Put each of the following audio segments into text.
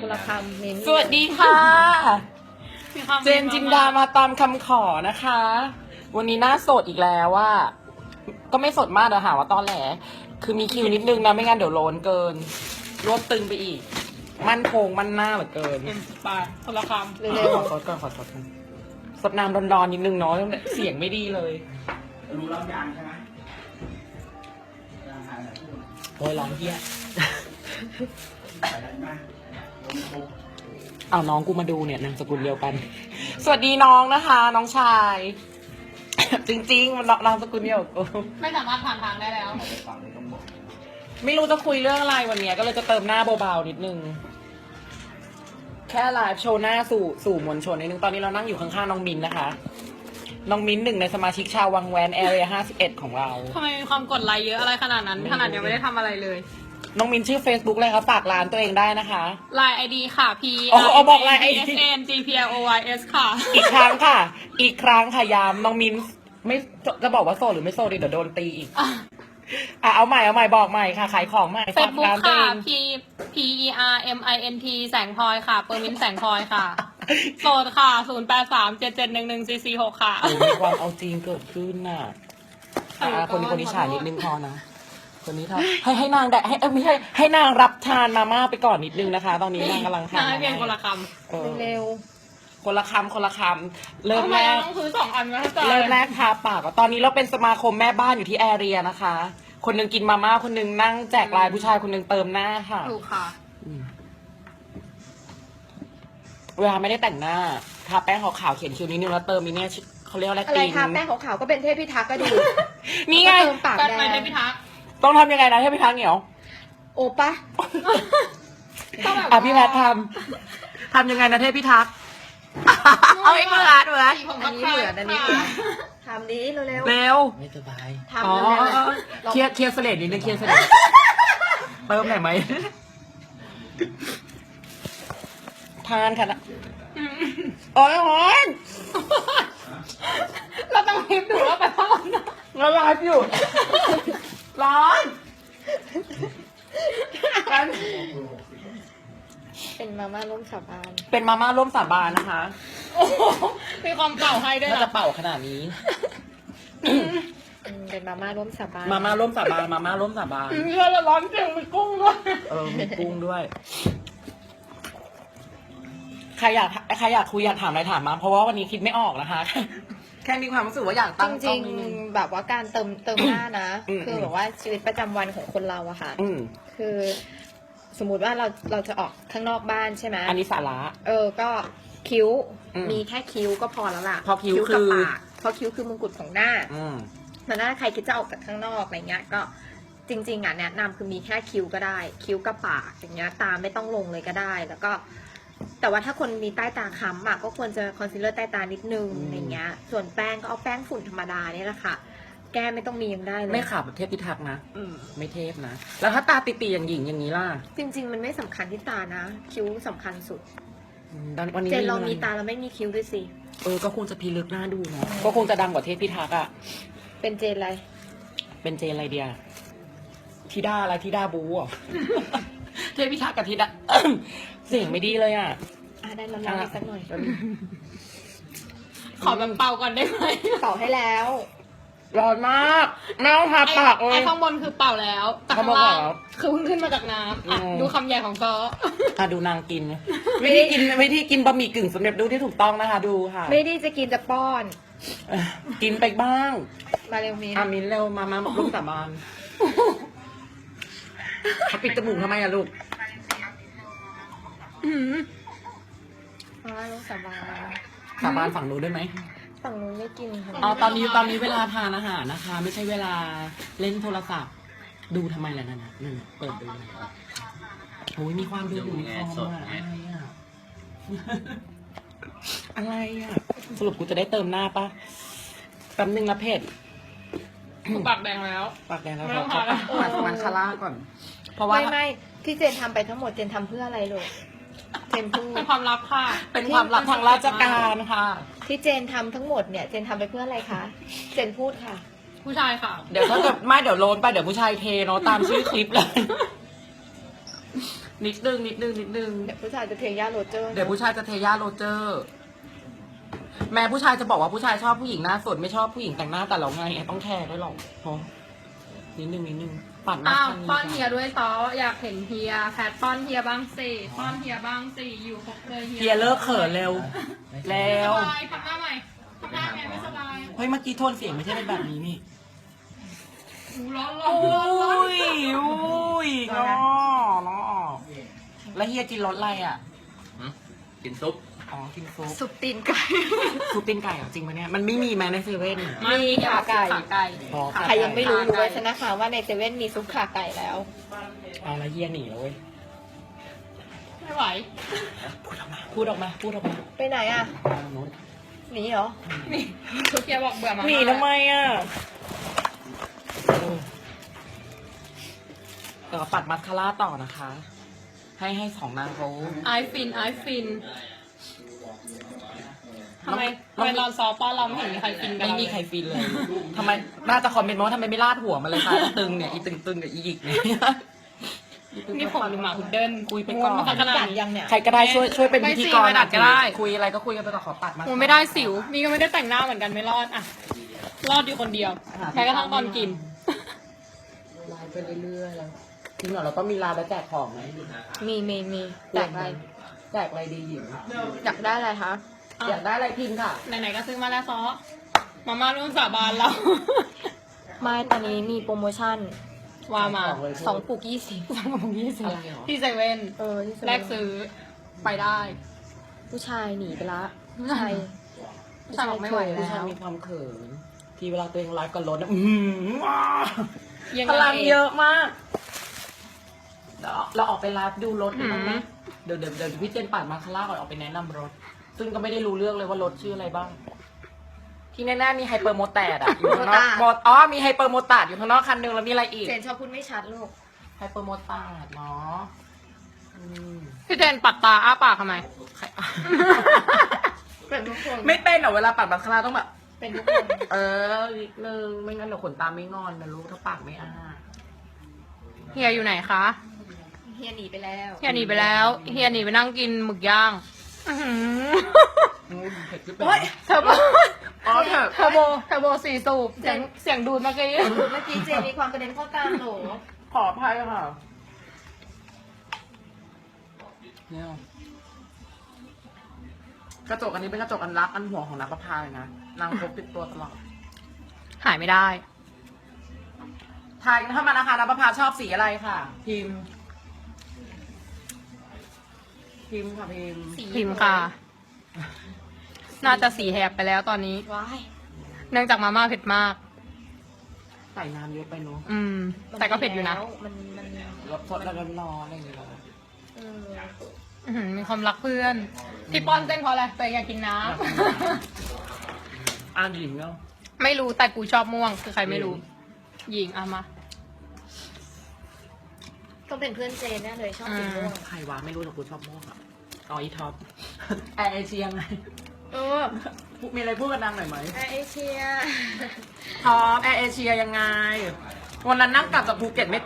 คนละคำเน้นสวัสดีค่ะ มีความเจนจินดามาตามคำขอนะคะ วันนี้หน้าสดอีกแล้วว่า ก็ไม่สดมากเดี๋ยวหาว่าตอนแหล คือมีคิวนิดนึงนะไม่งั้นเดี๋ยวโลนเกิน รวบตึงไปอีก มั่นคงมั่นหน้าเหลือเกินเป็นปลาคนละคเร็ขวอสดก่อนขอสดก่อนสดน้ำร้อนๆนิดนึงเนาะเสียงไม่ดีเลยรู้รับยางใช่ไหมยางหายไหนพูดโอ้ยร้องเฮียใส่ได้ไหมลงปุ๊บ เอาน้องกูมาดูเนี่ยนามสกุลเดียวกัน สวัสดีน้องนะคะ น้องชาย จริงๆมันนามสกุลเดียวกับกูำไม่สามารถผ่านทางได้แล้วไปฟังเลยต้องบอกไม่รู้จะคุยเรื่องอะไรวันเนี้ยก็เลยจะเติมหน้าเบาๆนิดนึง แค่ไลฟ์โชว์หน้าสู่สู่มวลชนนิดนึงตอนนี้เรานั่งอยู่ข้างๆน้องมินนะคะ น้องมินหนึ่งในสมาชิกชาววังแวนแอเรีย51ของเรา ทำไมมีความกดไลค์เยอะอะไรขนาดนั้น ขนาดยังไม่ได้ทำอะไรเลย น้องมินชื่อ Facebook เลยครับฝากร้านตัวเองได้นะคะ ไลน์ไอดีค่ะ P อ๋ออ๋อบอก Line ID S N G P L O Y S ค่ะ อีกครั้งค่ะ อีกครั้งค่ะยามน้องมินไม่จะบอกว่าโซหรือไม่โซดีเดี๋ยวโดนตีอีก อะเอาใหม่เอาใหม่บอกใหม่ค่ะขายของใหม่เฟฝาซกบุ๊กร้านตัวค่ะ เอง P P E R M I N T แสงพลอยค่ะ เปอร์มินแสงพลอยค่ะ โสดค่ะ 0 8 3 7 7 1 1 4 4 6 ค่ะ โอ้มีความเอาจริงเกิดขึ้นน่ะอะคนนี้คนนี้ฉายนิดนึงพอนะ คนนี้ทำให้ให้นางแดะให้เอ้ยไม่ใช่ให้นางรับทานมาม่าไปก่อนนิดนึงนะคะ ตอนนี้นางกำลังทานนางให้เพียงคนละมาคม่าเออๆเร็วคนละคำคนละคำำเริ่มทำไมแรก ต้องซื้อสองอันมาให้จอยเริ่มแรกทาปากก่อนตอนนี้เราเป็นสมาคมแม่บ้านอยู่ที่แอเรียนะคะ คนหนึงกินมาม่า คนหนึงนั่งแจกลายผู้ชายคนหนึงเติมหน้าค่ะ ถูกค่ะอืมเวลาไม่ได้แต่งหน้า ทาแป้งขาวๆเขียนคิ้วนิดนึงแล้วเติมนี่เนี่ยเขาเรียกว่าอะไรอะไรตีนทาแป้งขาวๆก็เป็นเทพพิทักษ์ก็ดูนี่ไงแล้วก็เติมปากแป้งแดไม้งเทพิทักษ์ ต้องทำยังไงนะให้พี่ทักเหนียว โอปะต้องแบบอะพี่แพททำทำยังไงนะเทพพี่ทัก เอาอีกเหมือนเหมือนสีผมอัก็นนี้เหมือนอันนี้เหมือนทำดีเร็วเร็ว ไม่สบาย ๆทำอ๋อ เร็วๆเคลียร์เคลียร์เสลดนิดนึงเคลียร์เสลดเติมหน่อยไหมทานค่ะนะโอ้ยร้อนเราต้องคลิปดูแล้วไปพ่อนะละลายอยู่ร้อนกัน เป็น มาม่าล้มสาบานเป็นมาม่าร่วมสาบานนะคะโอ้โหมีความเก่าให้ด้วยน่าจะนะเป่าขนาดนี้ อืมเป็นมาม่าล้มสาบานมาม่าร่วมสาบานมาม่าร่วมสาบานเชื่อแล้วร้อนเสียงมีกุ้งด้วยเออมีกุ้งด้วย ใครอยากใครอยากคุยอยากถามอะไรถามมา เพราะว่าวันนี้คิดไม่ออกนะคะ แค่มีความรู้สึกว่าอยากจตั้งกล้ริองงนิดนึง ๆแบบว่าการเติมเติมหน้านะ อืมคือแบบว่าชีวิตประจำวันของคนเราอะค่ะ อืม คือ สมมุติว่าเราเราจะออกข้างนอกบ้านใช่ไหมอันนี้สาระ เออก็คิ้วอืมมีแค่คิ้วก็พอแล้วล่ะเพราะคิ้วกับคือ ปากเพราะคิ้วคือมงกุฎของหน้า อืมแต่ถ้าใครคิดจะออกจากข้างนอกอะไรเงี้ยก็จริง ๆอะแนะนำคือมีแค่คิ้วก็ได้ คิ้วกับปากอย่างเงี้ยตาไม่ต้องลงเลยก็ได้ แล้วก็ แต่ว่าถ้าคนมีใต้ตาค้ำอะก็ควรจะคอนซีลเลอร์ใต้ตานิดนึงอืม อะไรเงี้ย ส่วนแป้งก็เอาแป้งฝุ่นธรรมดาเนี่ยแหละค่ะ แก้ไม่ต้องมียังได้เลยไม่ขาบแบบเทพพิทักษ์นะ อืมไม่เทพนะ แล้วถ้าตาตีๆอย่างหญิงอย่างนี้ล่ะจริง ๆ มันไม่สำคัญที่ตานะ คิ้วสำคัญสุด อืมวันนี้เจนเราวลมีตาแล้วไม่มีคิ้วด้วยสิ เออก็คงจะพิลึกหน้าดูเนาะก็คงจะดังกว่าเทพพิทักษ์อะเป็นเจนอะไร เป็นเจนอะไรเดียธิดาอะไรธิดาบูอะเทพพิทักษ์กับธิดา เสียงไม่ดีเลยอะ อะได้ร้อนๆอีกสักหน่อย ขอแบบเป่าก่อนได้ไหม เป่าให้แล้ว ร้อนมากไม่ต้องทาปากเลไอ้ย ข้างบนคือเป่าแล้วแต่ข้าข้างงบนล่างเป่าแล้วคือเพิ่งขึ้นมาจากน้ำอะอืม ดูคำใหญ่ของซออะดูนางกิน วิธีกินวิธีกินบะหมี่กึ่งสำเร็จรูปที่ถูกต้องนะคะ ดูค่ะไม่ได้จะกินจะป้อน เอ่อกินไปบ้างมาเร็วมีอามินเร็วมามาลูกสาบานเขาปิดจมูกทำไมอะลูกอืมมาม่าล้มสาบานสาบานฝั่งนู้นได้ไหม ฝั่งนู้นไม่กินค่ะอ๋อตอนนี้ตอนนี้เวลาทานอาหารนะคะ ไม่ใช่เวลาเล่นโทรศัพท์ ดูทำไมล่ะนั่นน่ะนั่นน่ะเปิดดูโอ้ยมีความดูอยู่ในคอมอะอะไรอะอะไรอะสรุปกูจะได้เติมหน้าปะแป๊บนึงนะเพจปากแดงแล้ว ปากแดงแล้วไม่ขต้อองขอทาแล้วปัดมันคาร่าก่อน เพราะว่า ไม่ไม่ที่เจนทำไปทั้งหมดเจนทำเพื่ออะไรลูก เจนพูด เป็นความลับค่ะ เป็นความลับทางราชการค่ะ ที่เจนทำทั้งหมดเนี่ย เจนทำไปเพื่ออะไรคะ เจนพูดค่ะ ผู้ชายค่ะ เดี๋ยวถ้าเกิดไม่เดี๋ยวโลนไปเดี๋ยวผู้ชายเทเนาะตามชื่อคลิปเลย นิดนึงนิดนึงนิดนึง เดี๋ยวผู้ชายจะเทย่าโรเจอร์เดี๋ยวผู้ชายจะเทย่าโรเจอร์ แม่ผู้ชายจะบอกว่าผู้ชายชอบผู้หญิงหน้าสดไม่ชอบผู้หญิงแต่งหน้าแต่เราไงต้องแคร์ด้วยหรอกเพราะนิดนึงนิดนึง ปัดมาอ้าวข้างนี้ป้อนเฮียด้วยซออยากเห็นเฮียแพทป้อนเฮียบ้างสิป้อนเฮียบ้างสิอยู่ครบเลยเฮียเฮียเลิกเขินเร็ว แล้ว สบายทำหน้าใหม่ทำหน้าไงไม่สบายเฮ้ยเมื่อกี้โทนเสียงไม่ใช่เป็นแบบนี้นี่หูร้อนร้อโอ้นร้อนร้อนยอุ้ยงอล้อออกแล้วเฮียกินรสอะไรอะ กินซุป อ๋อกินซุปสุปตีนไก่ ซุปตีนไก่เหรอจริงปะเนี่ยมันไม่มีแม้ในเซเว่นมันมีขาไก่ ขาไก่อ๋อใครยังไม่รู้รู้ไว้ชนะคะว่าในเซเว่นมีซุปขาไก่แล้ว เอาละเฮียหนีแล้วเว้ยไม่ไหว พูดออกมาพูดออกมาพูดออกมาไปไหนอะทางโน้นหนีเหรอนี่เฮียบอกเบื่อมาหนีทำไมอะเดี๋ยวปัดมัสคาร่าต่อนะคะ ให้ให้สองนางเขาไอฟินไอฟิน ทำไมน้องทำไมตอนซอป้อนเราไม่เห็นมีใครฟินกันไม่มีใครฟินเลยทำไมน่าจะคอมเมนต์มาว่าทำไมไม่ลาดหัวมาเลยคะอีตึงเนี่ยอีตึงตึงกับอีหยิกเนี่ยนี่ผมหรือหมาพุดเดิ้ลคุยไปก่อนง่วงมาขนาดกัดนี้ยังเนี่ยใครก็ได้ช่วยช่วยเป็นไม่พิธีสิกรไม่ดัดก็ได้ คุยอะไรก็คุยกันไปก่อนขอปัดมาโอ้ไม่ได้สิวนี่ก็ไม่ได้แต่งหน้าเหมือนกันไม่รอดอะรอดอยู่คนเดียวแม้กระทั่งตอนกินไลฟ์ไปเรื่อยๆแล้วจริงเหรอเราต้องมีไลน์แล้วแจกของไหมมีมีมีแจกอะไรแจกอะไรดีหญิงอยากได้อะไรคะ อยากได้อะไรพิมพ์ค่ะ ไหนๆก็ซื้อมาแล้วซอมาม่าร่วมสาบานเรา ไม่ตอนนี้มีโปรโมชั่นว่ามาขเลยสองปลูกยี่สิบสองของยี่สิบอะไรหรอ ที่เซเว่นเออที่เซแลเว่นกซื้อไปได้ ผู้ชายหนีไปละผู้ชายผู้ชายบอกไม่ไหวผู้แล้ชายว มีความเขิน ที่เวลาตัวเองไลฟ์กับรถนะอื้อหือว้ายังพไง ลังเยอะมากเดี๋ยวเราออกไปไลฟ์ดูรถกันบ้างไหมอืมเดี๋ยวเดี๋ยวเดี๋ยวพี่เจนปัดมาคาร่าก่อนออกไปแนะนำรถ ซึ่งก็ไม่ได้รู้เรื่องเลยว่ารถชื่ออะไรบ้าง ที่แน่ๆมีไฮเปอร์โมแตดอะอยู่ข้างนอกโมอ๋อมีไฮเปอร์โมตาดอยู่ข้างนอกคันหนึงแล้วมีอะไรอีกเจนชอบพูดไม่ชัดลูก ไฮเปอร์โมตาดเนาะอืมพี่เจนปัดตาอ้าปากทำไม ใครเป็นทุกคนไม่เป็นเหรอเวลาปัดมาคาร่าต้องแบบ เป็นทุกคนเออนิดนึงไม่งั้นเดี๋ยวขนตาไม่งอนนะลูกถ้าปากไม่อ้าเฮียอยู่ไหนคะ เฮียหนีไปแล้ว เฮียหนีไปแล้ว เฮียหนีไปนั่งกินหมึกย่าง อื้อหืออืมเผ็ดขึ้นไปเทอร์โบอ๋อเถอะเทอร์โบเทอร์โบสี่สูบเสียงเสียงดูดเมื่อกี้เมื่อกี้เจนมีความกระเด็นเข้ากลางหนูขออภัยค่ะเนี่ยกระจกอันนี้เป็นกระจกอันรักอันห่วงของนักประพาเลยนะนางพกติดตัวตลอดหายไม่ได้ ทายถ้ามานะคะนักประพาชอบสีอะไรค่ะพิมพ์ พิมพ์ค่ะพิมพ์พิมพ์ค่ะ น่าจะสีแหบไปแล้วตอนนี้ ว้ายเนื่องจากมาม่าเผ็ดมาก ใส่น้ำเยอะไปเนอะอืม แต่ก็เผ็ดอยู่นะแล้วมันมันรสสดแล้วร้อนๆอะไรอย่างเงี้ยเหรอเอออื้อหือมีความรักเพื่อนที่ป้อนเต้นเพราะอะไรไปอยากกินน้อ่านหญิงเนาะำ ไม่รู้แต่กูชอบม่วงคือใครไม่รู้หญิงอะมา ต้องเป็นเพื่อนเจนแน่เลยชอบสีม่วงใครวะไม่รู้หรอกกูชอบโมกอะอ๋ออีท็อปแอร์เอเชียไงเออมีอะไรพูดกันดังหน่อยไหมแอร์เอเชียท็อปแอร์เอเชียยังไง วันนั้นนั่งกลับจากภูเก็ตไม่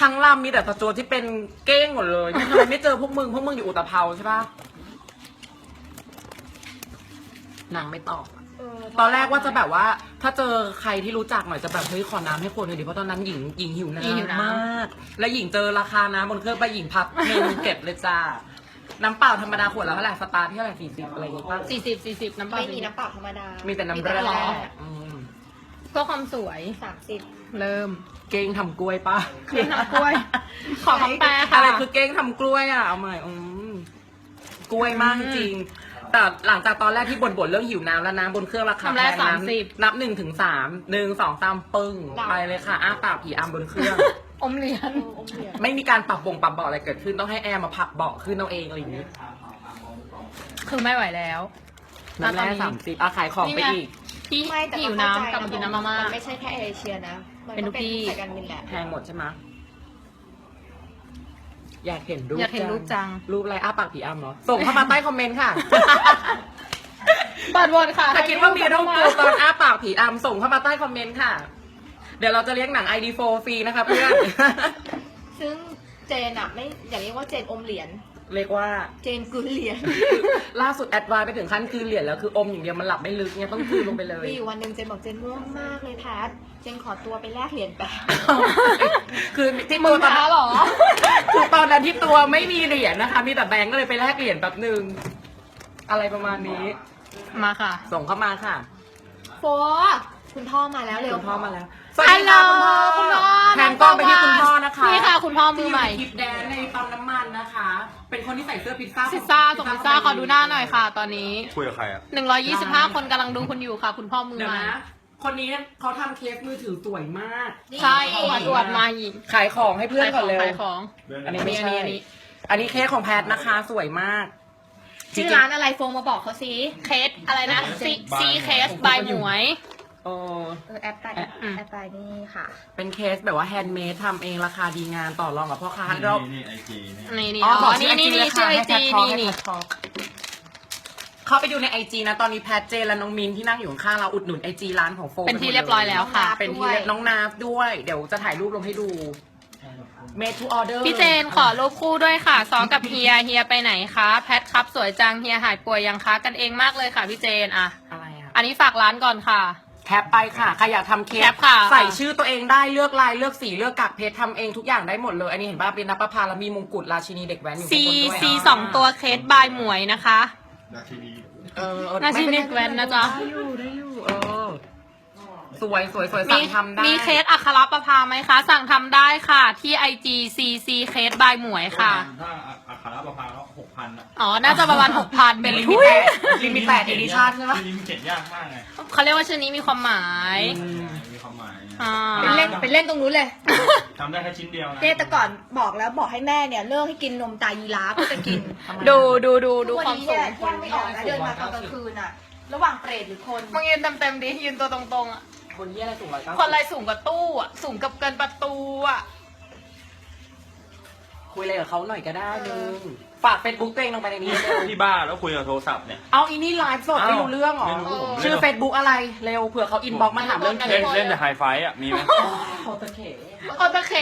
ทั้งลำมีแต่ตะโจที่เป็นเก้งหมดเลยทำไมไม่เจอพวกมึงพวกมึงอยู่อุตภเปาใช่ปะนางไม่ตอบเออตอนแรกว่าจะแบบว่า ถ้าเจอใครที่รู้จักหน่อยจะแบบเฮ้ยขอน้ำให้คนหน่อยดิเพราะตอนนั้นหญิงหญิงหิวหญิงหิวน้ำน้ำมาก และหญิงเจอราคาน้ำบนเครื่องไปหญิงพับเมนูเก็บเลยจ้าน้ำเปล่าธรรมดาขวดละเท่าไหร่สตาร์ทที่เท่าไหร่สี่สิบอะไรอย่างงี้ป่ะสี่สิบสี่สิบน้ำเปล่าไม่มีน้ำเปล่าธรรมดา มีมีแต่น้ำแร่หรออืมเพื่อความสวยสามสิบเริ่มเก้งทำกล้วยป่ะเก้งทำกล้วย ขอคำแปลค่ะ อะไรคือเก้งทำกล้วยอะเอาใหม่อืมกล้วยมากจริง แต่หลังจากตอนแรกที่บ่นๆเรื่องหิวน้ำแล้วน้ำบนเครื่องราคาทำแรกแพงสามสิบนับหนึ่งถึงสามหนึ่งสองสามปึ้งไปเลยค่ะอ้าปากผีอำบนเครื่อง อมเหรียญเอออมเหรียญไม่มีการปรับวงปรับเบาะอะไรเกิดขึ้นต้องให้แอร์มาผลักเบาะขึ้นเอาเองอะไรอย่างนี้คือไม่ไหวแล้ว น้ำแร่ตอนนี้สามสิบอาขายของไปนี่ไงอีกที่ไม่แต่ที่ก็หิวเข้าใจน้ำกลับมากินน้ำมาม่านไม่ใช่แค่แอร์เอเชียนะ มัเป็นทุกที่ สายการบินแหละ แพงหมดใช่ไหม อยากเห็นรูปอยากเห็นรูปจัง รูปอะไรอ้าปากผีอ้ำเหรอ ส่งเข้ามาใต้คอมเมนต์ค่ะ เปิดวนค่ะถ้าคิดว่ามีรูปกูตอนอ้าปากผีอ้ำส่งเข้ามาใต้คอมเมนต์ค่ะ เดี๋ยวเราจะเลี้ยงหนัง ID4 ฟรีนะคะเพื่อน ซึ่งเจนอะไม่อย่าเรียกว่าเจนอมเหรียญ เรียกว่าเจนกลืนเหรียญล่าสุดแอดวานไปถึงขั้นคืนเหรียญแล้วคืออมอย่างเดียวมันหลับไม่ลึกเนี่ยต้องคืนลงไปเลยมีอยู่วันหนึ่งเจนบอกเจนง่วงมากเลยแพทเจนขอตัวไปแลกเหรียญแป๊บคือที่มึตังวตอนแพ้นั้นเหรอคือตอนนั้นที่ตัวไม่มีเหรียญนะคะ มีแต่แบงก์ก็เลยไปแลกเหรียญแป๊บหนึ่งอะไรประมาณนี้ มาค่ะ ส่งเข้ามาค่ะ โฟคุณพ่อมาแล้วเร็วคุณพ่อมาแล้ว ฮัลโหลคุคุณณพ่พ่ออแทนกล้องไปที่คุณพ่อนะคะนี่ค่ะคุณพ่อมือใหม่ ที่ยู่ในคลิปแดนในปั๊มน้ำมันนะคะ เป็นคนที่ใส่เสื้อพิซซ่าพิซซ่าส่งพิซซ่าขอดูหน้าหน่อยค่ะ ตอนนี้ คุยกับใครอะ 125 คนกำลังดูคุณอยู่ค่ะ คุณพ่อมือเดี๋ยวใหม่นะคนนี้เขาทำเคสมือถือสวยมาก ใช่อวดอวดมาอีกขายของให้เพื่อนก่อนเร็ว ขายของอันนี้ไม่อันใช่นี้อันนี้อันนี้เคสของแพทนะคะ สวยมาก ชื่อร้านอะไรโฟงมาบอกเขาสิเคสอะไรนะซีซีเคสบายหมวย เออเออแอปไปอืมแอปไปนี่ค่ะ เป็นเคสแบบว่าแฮนด์เมดทำเองราคาดีงานต่อรองกับพ่อค้าเรานี่ไอจีนี่นี่นี่อ๋ออ๋บออกนี่นี่นี่ชื่อไอจีนี่นี่เข้าไปดูในไอจีนะ ตอนนี้แพทเจนและน้องมินที่นั่งอยู่ข้างๆเราอุดหนุนไอจีร้านของโฟมเป็นที่เรียบร้อยแล้วค่ะ เป็นที่เรียบน้องนาฟด้วย เดี๋ยวจะถ่ายรูปลงให้ดู made to order พี่เจนขอรูปคู่ด้วยค่ะซ้อมกับเฮียเฮียไปไหนคะแพทครับสวยจังเฮียหายป่วยยังคะกันเองมากเลยค่ะพี่เจนอะ อะไรอะอันนี้ฝากร้านก่อนค่ะ แคปไปค่ะใครอยากทำเคสแคปค่ะ ใส่ชื่อตัวเองได้เลือกลายเลือกสีเลือกกากเพชรทำเองทุกอย่างได้หมดเลย อันนี้เห็นป่ะเป็นนับประพาแล้วมีมงกุฎราชินีเด็กแว้นอยู่ซีข้างบนด้วยซีสองตัวเคสบายหมวยนะคะ นาทีดีเออเออราชินีเด็กแว้นนะจ๊ะ ได้อยู่ได้อยู่เออสวยสวยสวยมีสั่งทำได้ มีเคสอัครประภาไหมคะ สั่งทำได้ค่ะ ที่ IG CC เคสบายหมวยค่ะ ถ้าอัคาราประพาก็หกพันอะอ๋อ น่าจะประมาณหกพันเป็นลิมิทุเต็ยดลิมิเต็ดเอดิชั่นใช่ปะ ลิมิเต็ดยากมากไง เขาเรียกว่าชื่อนี้มีความหมายมีความหมายไงอ่าเป็นเล่นเป็นเล่นตรงนู้นเลย ทำได้แค่ชิ้นเดียวนะเนี่ยแต่ก่อนบอกแล้วบอกให้แม่เนี่ยเลิกให้กินนมตายีราฟก็จะกินดูดูดูดูทุกควาวันมนี้สูเนี่ยงแยกไม่ออกนะเดินมาตอนกลางคืนอะระหว่างเปรตหรือคน มึงยืนเต็มๆดิยืนตัวตรงๆอะ คนที่อะไรสูงร้อยเก้าคนอะไรสูงกว่าตู้อะ สูงกับเกินประตูอะ คุยอะไรกับเขาหน่อยก็ได้นึงฝากเฟซบุ๊กตัวเองลงไปในนี้เร็วที่บ้านแล้วคุยกับโทรศัพท์เนี่ย เอาอีนี่ไลฟ์สดไม่รู้เรื่องเหรอ ไม่รู้ผมชื่อเฟซบุ๊กอะไร เร็วเผื่อเขาอินบ็อกมาถามเรื่องเคเล่นสเล่นแต่ไฮไฟอะ มีไหมเขาตะเขโอตะเข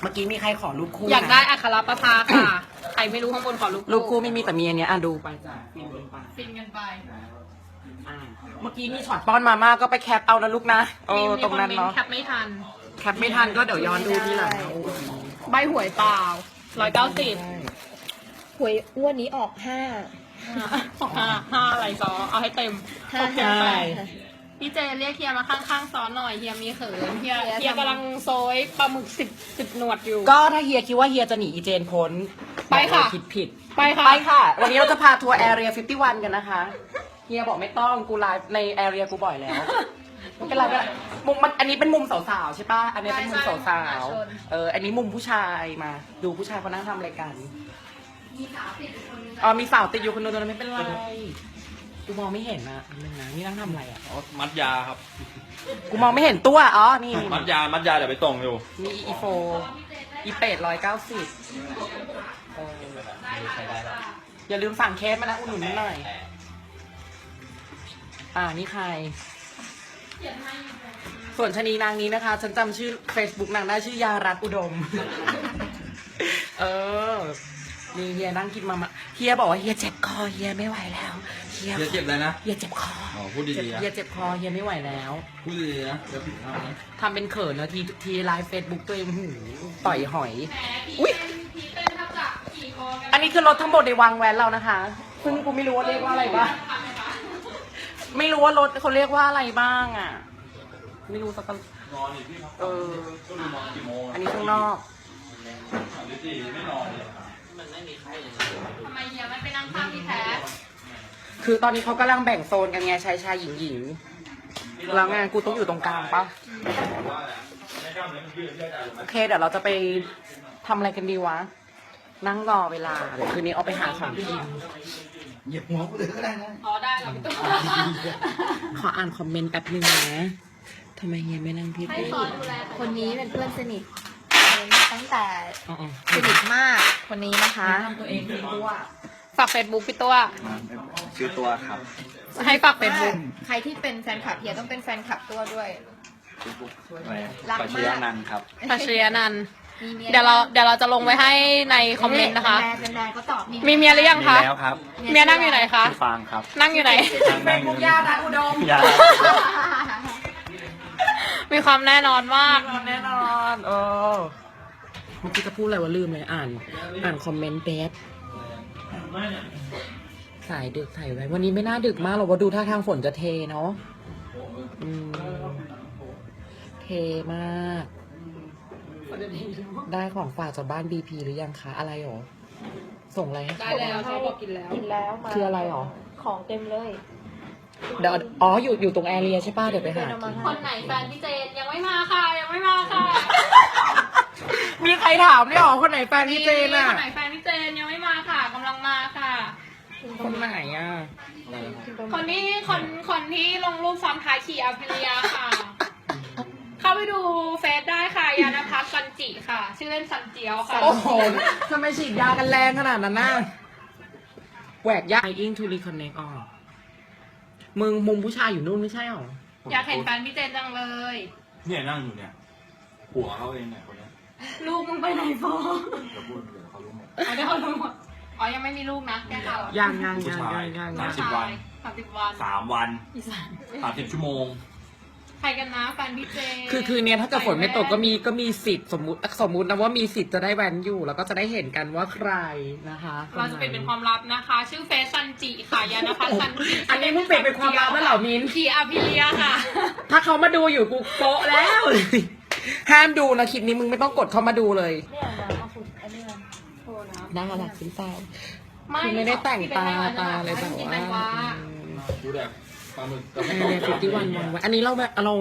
เมื่อกี้มีใครขอรูปคู่อยากได้นะอัครประภาค่ะ ใครไม่รู้ข้างบนขอรูปรูปคู่ไม่มีแต่มีอันเนี้ยอะดูไปจ้ะฟินไปฟินกันไป อะเมื่อกี้มีช็อตป้อนมาม่าก็ไปแคปเอานะลูกนะ เออมีตรงนั้นคอมมเนาะแคปไม่ทัน แคปไม่ทันก็เดี๋ยวย้อนดูทีหลัง ใบหวยเปล่าร้อยเก้าสิบหวยอ้วนนี้ออกห้าห้าห้าอะไรซอเอาให้เต็มห้าโอเคห้าไปพี่เจเรียกเฮียมาข้างๆซ้อนหน่อยเฮียมีเขินเฮียเฮียเฮียทำกำลังโซยปลาหมึกสิบสิบหนวดอยู่ ก็ถ้าเฮียคิดว่าเฮียจะหนีอีเจนพ้นไปค่ะ บอกเลยคิดผิด ไปค่ะ ไปค่ะ วันนี้เราจะพาทัวร์แอเรีย51 กันนะคะ เฮียบอกไม่ต้องกูไลฟ์ในแอเรียกูบ่อยแล้ว ไม่เป็นไรไม่เป็นไรมุมมันอันนี้เป็นมุมสาวๆใช่ปะอันนี้เป็นมุมใช่สาใช่วชนๆเอออันนี้มุมผู้ชายมา ดูผู้ชายเขานั่งทำอะไรกัน มีสาวติดอยู่คนนึงอ๋อมีสาวติดอยู่คนนึงตรงนั้นไม่เป็นไรกูมองไม่เห็นนะอันนึงนะนี่นั่งทำอะไรอะอ๋อมัดยาครับ กูมองไม่เห็นตัวอ๋อนี่มัดยามัดยาเดี๋ยวไปส่งอยู่มีอีโฟอีเป็ดร้อยเก้าสิบอย่าลืมสั่งเคสมานะอุ่นหนุนนิดหน่อย อ่านี่ใคร ส่วนชะนีนางนี้นะคะ ฉันจำชื่อ Facebook นางได้ชื่อยารัตอุดม เออนี่เฮียนั่งกินมามาเฮียบอกว่าเฮียเจ็บคอเฮียไม่ไหวแล้วเฮียเดี๋ยวเจ็บเลยนะเฮียเจ็บคออ๋อพูดเจ็บดีๆนะเฮียเจ็บคอเฮียไม่ไหวแล้วพูดดีๆนะเดี๋ยวผิดทางนะทำเป็นเขินนะทีทีไลฟ์เฟซบุ๊กตัวเองหูต่อยหอยอุ้ยพี่เต้นทับจากขี่คอกันอันนี้คือรถทั้งหมดในวางแวนเรานะคะซึ่งกูไม่รู้ว่าเรียกว่าอะไรบ้าง ไม่รู้ว่ารถเขาเรียกว่าอะไรบ้างอะ ไม่รู้สักนอนอีกพี่ครับเออ ก็ดูนอนกี่โมงอันนี้ข้างนอกหรือสี่ไม่นอนเลยทำไมเฮียไม่ไปนั่งข้างพี่แท้คือตอนนี้เขากำลังแบ่งโซนกันไงชายชายหญิงหญิงแล้วงานกูต้องอยู่ตรงกลางปะไม่กล้าเลยมันยืดเยืดใจโอเค เดี๋ยวเราจะไปทำอะไรกันดีวะ นั่งรอเวลาเดี๋ยวคืนนี้เอาไปหาของกิน เหยียบหัวกูเลยก็ได้นะอ๋อได้เหรอพี่ตุ๊กขออ่านคอมเมนต์แป๊บนึงนะทำไมเฮียไม่นั่งพี่ให้พี่ซอดูแลคนนี้เป็นเพื่อนสนิทตั้งแต่อ๋อสนิทมากคนนี้นะคะทำตัวเองดีกว่าฝากเฟซบุ๊กพี่ตัวชื่อตัวครับ ให้ฝากเฟซบุ๊กใครที่เป็นแฟนคลับเฮียต้องเป็นแฟนคลับตัวด้วยอะไรรักมากปัชญานันท์ครับปัชริยนันท์มี เมียเดี๋ยวเราเดี๋ยวเราจะลงไว้ให้ในคอมเมนต์นะคะแฟนๆก็ตอบมีเมียหรือยังมีคะแล้วครับเมียนั่งอยู่ไหนคะชื่อฟางครับ นั่งอยู่ไหนนั่งนั่งอยู่ญาติอุดมยามีความแน่นอนมากแน่นอนเออเมื่อกี้จะพูดอะไรวะลืมเลยอ่าน อ่านคอมเมนต์แป๊บสายดึกถ่ายไว้ วันนี้ไม่น่าดึกมากหรอกว่าดูท่าทางฝนจะเทเนาะอืม เทมากได้ของฝากจากบ้านบีพีหรือยังคะ อะไรหรอ ส่งอะไรให้ได้แล้วเขาบอกกินแล้ว กินแล้วมาคืออะไรหรอ ของเต็มเลย เดี๋ยวอ๋ออยู่อยู่ตรงแอเรียใช่ป่ะเดี๋ยวไปหา เดินออกมากินคนไหนแฟนพี่เจนยังไม่มาค่ะยังไม่มาค่ะมีใครถามเนี่ยหรอคนไหนแฟนพี่เจนอะ คนไหนแฟนพี่เจนยังไม่มาค่ะกำลังมาค่ะ คนไหนอะ คนที่คนคนที่ลงรูปซ้อนท้ายขี่อภิริยาค่ะ เข้าไปดูเฟซได้ค่ะ ยานพัฒน์ซันจิค่ะ ชื่อเล่นซันเจียวค่ะ โอ้โหทำไมฉีดยากันแรงขนาดนั้นน่ะแหวกยา I in to reconnect อ๋อมึงมุมผู้ชายอยู่นู่นไม่ใช่หรอ อยากเห็นแฟนพี่เจนจังเลย เนี่ยนั่งอยู่เนี่ย หัวเขาเองเนี่ยคนเนี้ยลูกมึงไปไหนฟอเดี๋ยวพูดเดี๋ยวเขารู้หมด อ๋อเดี๋ยวเขารู้หมดอ๋อยังไม่มีลูกนะแค่ข่าวยังยังผู้ยังชายยังยังสามสิบวัน สามสิบวันสามวันอีสาน สามสิบชั่วโมงใค รกันนะแฟนพี่เจนคือคืนเนี้ยถ้าเกิดฝนไม่ตกก็มีก็มีสิทธิ์สมมุติสมมุตินะว่ามีสิทธิ์จะได้แวนอยู่ แล้วก็จะได้เห็นกันว่าใครนะคะเราจะปิดเป็นความลับนะคะ ชื่อเฟซซันจิค่ะยานพัฒน์ซันจิอันนี้มึงปิดเป็นความลับแล้วเหรอมินขี่อภิริยาค่ะ ถ้าเขามาดูอยู่กูโปะแล้วห้ามดูนะคลิปนี้มึงไม่ต้องกดเข้ามาดูเลยไม่เอาน้ำมาคุณอันนี้มันโทษนะน่ารักขึ้นตาคือไม่ได้แต่งตาตาเลยแต่กินว่าแตงกวาดูแบบ ปลาหมึกกับเออฟิฟตี้วันวันอันนี้เราแบบเรา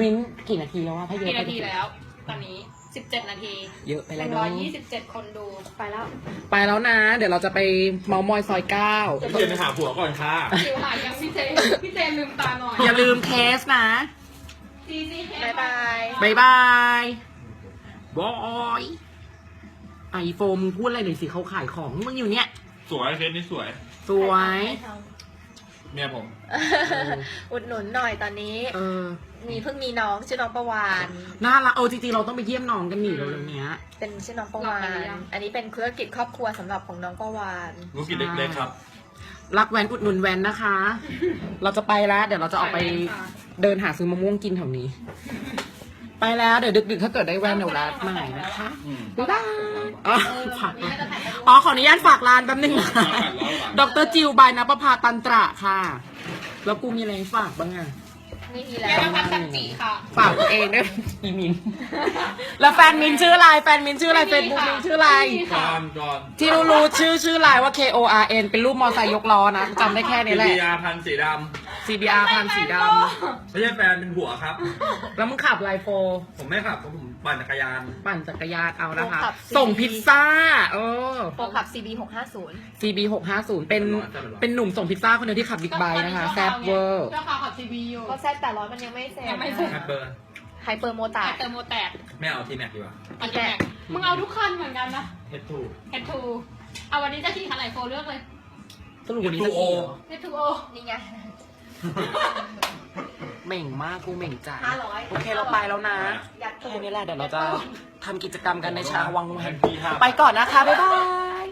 วินกี่นาทีแล้วอะถ้าเยอะกี่ไปนาทีแล้ว ตอนนี้ 17 นาทีเยอะไปแล้วร้เนาะอยยี่สิบเจ็ดคนดูไปแล้วไปแล้วนะ เดี๋ยวเราจะไปเมามอยซอยเก้าเดี๋ยวไปหาผัวก่อนค่ะ คิวหายยังพี่เจนพี่เจนลืมตาหน่อยอย่าลืมเทสนะซีซีเบ๊ายบาย บายบายบอยไอโฟมงพูดอะไรหน่อยสิเขาขายของมึงอยู่เนี่ย สวยเฟซนี่สวย สวยเมียผม อุดหนุนหน่อยตอนนี้ เออ มีเพิ่งมีน้องชื่อน้องประวานน่ารักเออจริงๆเราต้องไปเยี่ยมน้องกันหนิเร็วๆเนี้ย เป็นชื่อน้องประวานอันนี้เป็นธุรกิจครอบครัวสำหรับของน้องประวานรู้กินเล็กๆครับ รักแวนอุดหนุนแวนนะคะ เราจะไปแล้ว เดี๋ยวเราจะออกไปเดินหาซื้อมะม่วงกินแถวนี้ ไปแล้วเดี๋ยวดึกๆ ถ้าเกิดได้แวนเดี๋ยวรัดมาใหม่นะคะอืมบ๊ายบายอ๋อฝากร้านอ๋อขออนุญาตฝากร้านแป๊บนึงนะคะดรจิวบายนภพาตันตระค่ะ แล้วกูมีอะไรให้ฝากบ้างอะไม่มียาแล้วนพัฒน์ซันจิค่ะ ฝากตัวเองด้วยอีมิน แล้วแฟนมินชื่ออะไร แฟนมินชื่ออะไรเฟซบุ๊กมินชื่ออะไร จอนจอนที่รู้รู้ชื่อชื่อไลน์ว่า K O R N เป็นรูปมอไซค์ยกล้อนะจำได้แค่นี้แหละยาพันธุ์สีด CBR พันสีดำไม่ใช่แฟนเป็นผัวครับำแล้วมึงขับไลโฟผมไม่ขับเพราะผมปั่นจักรยาน ปั่นจักรยานเอานะคะส่งพิซซ่าเออ โปรขับ CB 650 CB 6 5 0เป็นเป็นหนุ่มส่งพิซซ่าคนเดียวที่ขับบิ๊กไบค์นะคะแซบเวอร์เจ้าข่าวขับทีวีอยู่ก็แซดแต่ร้อยมันยังไม่เสร็จยังไม่เสร็จแอปเปิลไฮเปอร์โมตา แต่เติมโมแตกไม่เอาทีแม็กดีกว่าอันแรกมึงเอาทุกคันเหมือนกันนะเฮดทูเฮดทูเอาวันนี้จะขี่คันไหนโฟเลือกเลยสรุปวันนี้จะขี่เหรอ เฮดทูโอนี่ไง เหม่งมากกูเหม่งจ่าย500โอเคเราไปแล้วนะอยากแค่นี้แหละเดี๋ยวเราจะทำกิจกรรมกันในเช้าวังแฮวันปปี้ห้า ไปก่อนนะคะ บ๊ายบาย